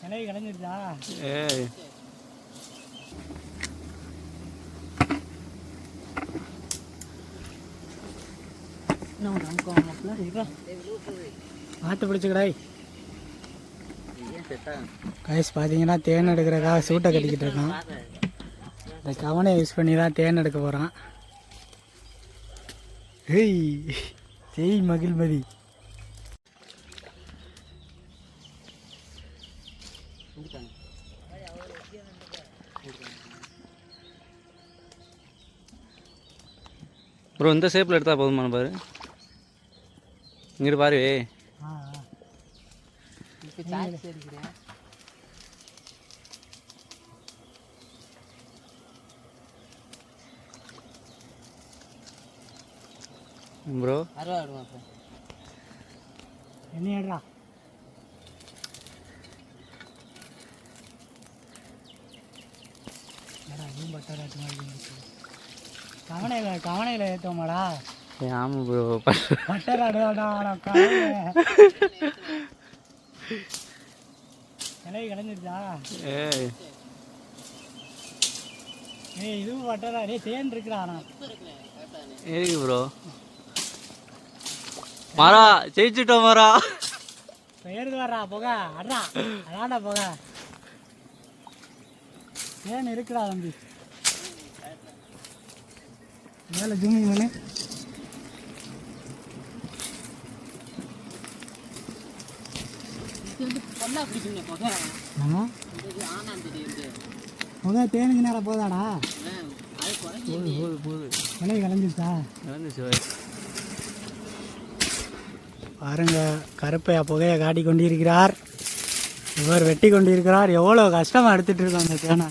கிளவி கிடஞ்சிருச்சா ஏய். பார்த்து பிடிச்சிக்கடாய் கைஸ் பார்த்தீங்கன்னா தேன் எடுக்கிறக்காக சூட்டை கட்டிக்கிட்டு இருக்கான். இந்த கவனை யூஸ் பண்ணி தான் தேன் எடுக்க போகிறான் ஏய் ஜெய் மகிழ்மதி. ப்ரோ இந்த ஷேப்பில் எடுத்தால் போதுமான பாரு? இங்கிட்டு பாரு. ப்ரோ என்ன ஏடுறா கவனையில் கவனையில் ஏற்றோமாடா ஏ ஆமாம் ப்ரோ பட்டர் அடுவாடா கிளவி கிடஞ்சிருச்சா ஏய். ஏய் இதுவும் பட்டரா? டேய் தேன் இருக்குடா ஆனால் இருக்கு ப்ரோ மரா ஜெயிச்சுட்டோம் மரா பெயருக்கு வர்றா புகை. அடா அதான்டா புகை. தேன் இருக்குடா தம்பி. மேலே ஜூமி புகை தேனுக்கு நேரம் போதாடா? நடந்துச்சு பாரு. பாருங்க கருப்பையா புகையை காட்டி கொண்டிருக்கிறார். இவர் வெட்டி கொண்டிருக்கிறார். எவ்வளோ கஷ்டமா எடுத்துட்டு இருக்கோம் அந்த தேனை.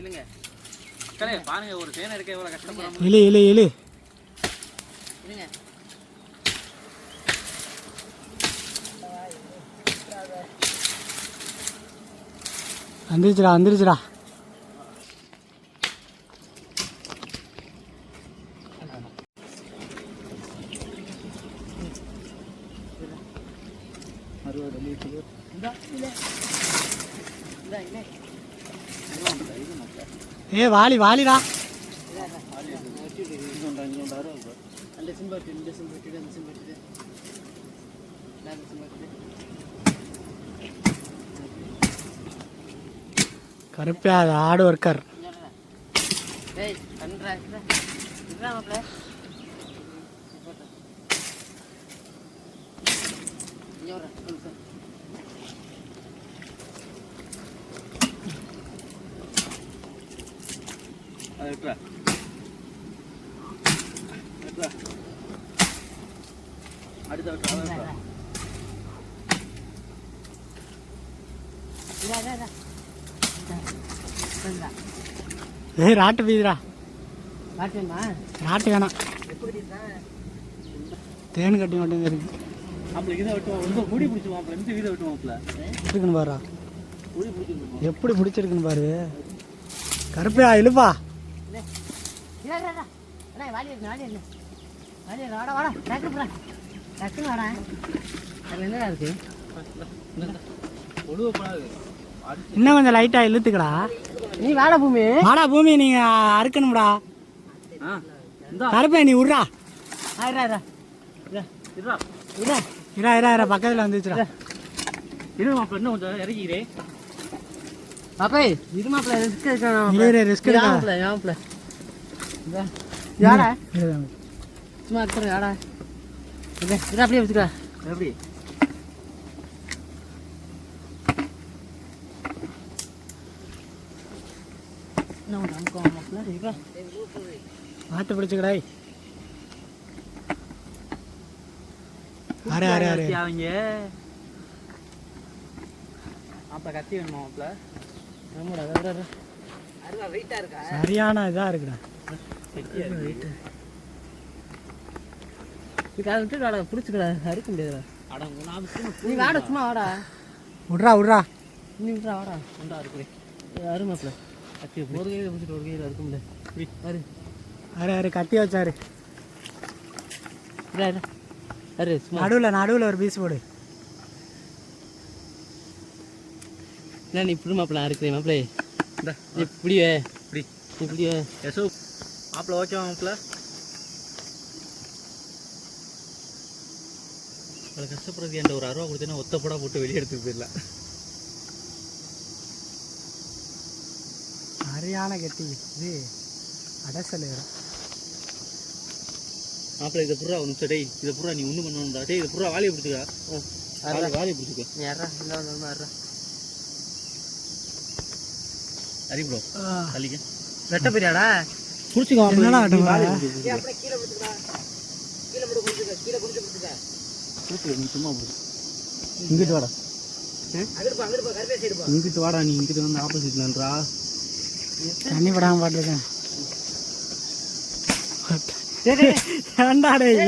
பாருங்க ஒரு தேன் எடுக்க எவ்வளோ கஷ்டப்படுறோம் இழு இழு இழு வந்துருச்சுடா வந்துருச்சுடா ஏ வாலி வாலிடா. கருப்பா அது ஆடு ஒர்க்கர் அது அடுத்த. ஏய் ராட்டு பீதுடா. ராட்டு வேணாம்? தேன் கட்டி மட்டும் இருக்கு. மாப்பிள இதை வெட்டுவோம் ரொம்ப முடி பிடிச்சி மாப்பிள இந்த வீதை வெட்டுவோம் மாப்பிள இருக்குன்னு பிடிச்சிருக்கோம்? எப்படி பிடிச்சிருக்குன்னு பாரு. கருப்பையா இழுப்பா. இன்னும் கொஞ்சம் லைட்டா இழுத்துக்கடா. நீ வாட பூமி. மாடா பூமி நீங்க அறுக்கணும்டா. கருப்பையா நீ விட்றா இருடா இரா இரா. இரா பக்கத்துல வந்துச்சுடா இரு. இன்னும் கொஞ்சம் இறக்கிக்கிறே அப்பே இது மாப்பிள ரிஸ்க் எடுக்கணும் ரிஸ்க் யாரா? இரு. சும்மா இருக்கிற யாரா? இது அப்படியே வச்சுக்க. எப்படி? நம்ம நமக்கு மாப்பிள. இப்போ பார்த்து பிடிச்சுக்கடாய் அரே அரே அரே. அவங்க? மாப்பிள கத்தி வேணுமா மாப்பிள? சரியான இதா இருக்குடா. இது அதை விட்டு வாடா பிடிச்சிக்கடா அறுக்க முடியாதுடா. நீ வாடா சும்மா வாடா. விட்றா விட்றா. நீ விட்றா வாடா. உண்டா இருக்கிறேன் அரு மாப்பிள கத்தி ஒரு கையில் பிடிச்சிட்டு ஒரு கையில் அறுக்க முடியாது அரு அரே அரே கத்தி வச்சாரு அரே நடுவில் நடுவில் ஒரு பீஸ் போடு. என்ன நீ இப்படி மாப்பிள்ள இருக்கிறேன் மாப்பிள்ளை? இந்த இப்படியே இப்படி இப்படியே யசோ மாப்பிள்ள ஓகேவா மாப்பிள்ள. இவ்வளோ கஷ்டப்படுறது என்கிட்ட ஒரு அருவா கொடுத்தீங்கன்னா ஒத்த படம் போட்டு வெளியே எடுத்துட்டு போயிடலாம். சரியான கட்டி இது அடசல் வேறு. மாப்பிள்ள இதை புறா நிமிஷம் டேய் இதை புறா நீ ஒன்றும் பண்ணணும்டா டேய் இதை புறா வாலியை பிடிச்சிக்கா வாலி வாலியை பிடிச்சிக்கோ. நீ யாரா இல்லை வந்து யாரா அரி ப்ரோ தள்ளிக்க. வெட்ட பெரியாடா பிடிச்சிக்கோ என்னடா வெட்ட போற? நீ சும்மா போடு. இங்கிட்டு வாடா. இங்கிட்டு வாடா நீ இங்கிட்டு வந்து ஆப்போசிட்லன்றா தண்ணி படாமல் பாட்டுருக்கேன் ஏன்டா டேய்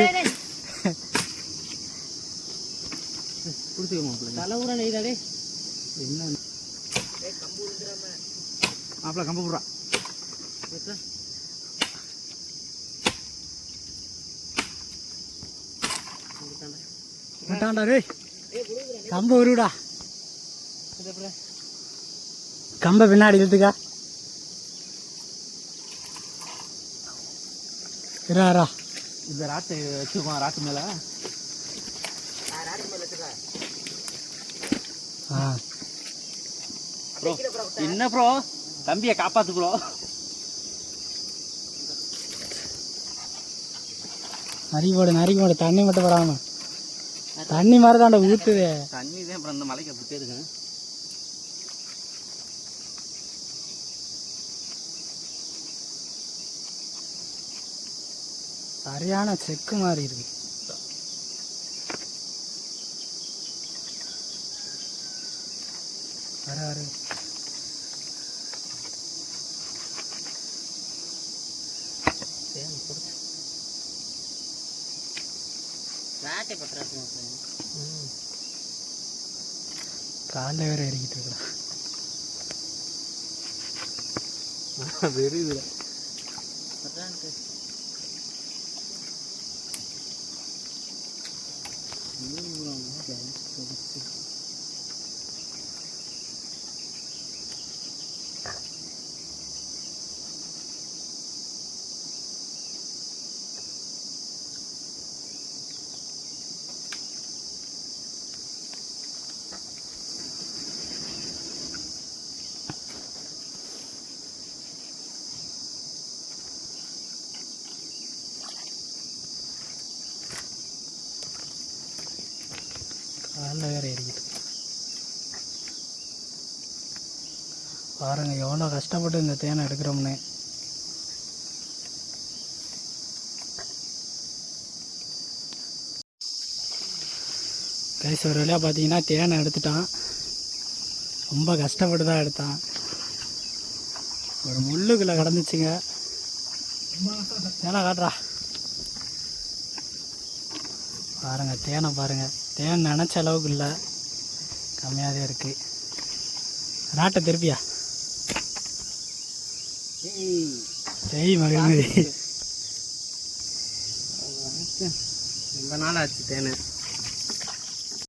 பிடிச்சிக்கோ மாப்பிள்ள. தலை ஊரா நெய்தாடே என்ன? மாப்பிள்ள கம்ப போடுறா. விட்டான்டா டேய். கம்பை உருவிடா கம்பை பின்னாடி இழுத்துக்கா. இருடா இந்த ராட்டு வச்சுக்கோ ராட்டு மேல. ஆ. ப்ரோ என்ன ப்ரோ தம்பியை காப்பாத்து ப்ரோ நரி போடு நரி போடு தண்ணி மட்டும் படாம தண்ணி மாதிரி தான்டா ஊத்துது. தண்ணி தான் அப்புறம் இந்த மலைக்கு அப்படி இருக்கேன் சரியான செக்கு மாதிரி இருக்கு. வர வர. ராட்டை பத்திராசு காலைல வேற இறக்கிட்டு இருக்கிறான் வெறுதுல பத்திரான்ட்டு அதில் வேற இறக்கிட்டு பாருங்கள் எவ்வளோ கஷ்டப்பட்டு இந்த தேனை எடுக்கிறோம்னு. கைஸ் ஒரு வழியாக பார்த்தீங்கன்னா தேனை எடுத்துட்டான். ரொம்ப கஷ்டப்பட்டு தான் எடுத்தான். ஒரு முள்ளுக்குள்ளே கிடந்துச்சுங்க. தேனை காட்டுறா. பாருங்க தேனை பாருங்க. தேன் நினச்ச அளவுக்கு இல்லை. கம்மியாக தான் இருக்கு. ராட்டை திருப்பியா? ஜெய் மகிழ்மதி ரொம்ப நாள் ஆச்சு தேனு.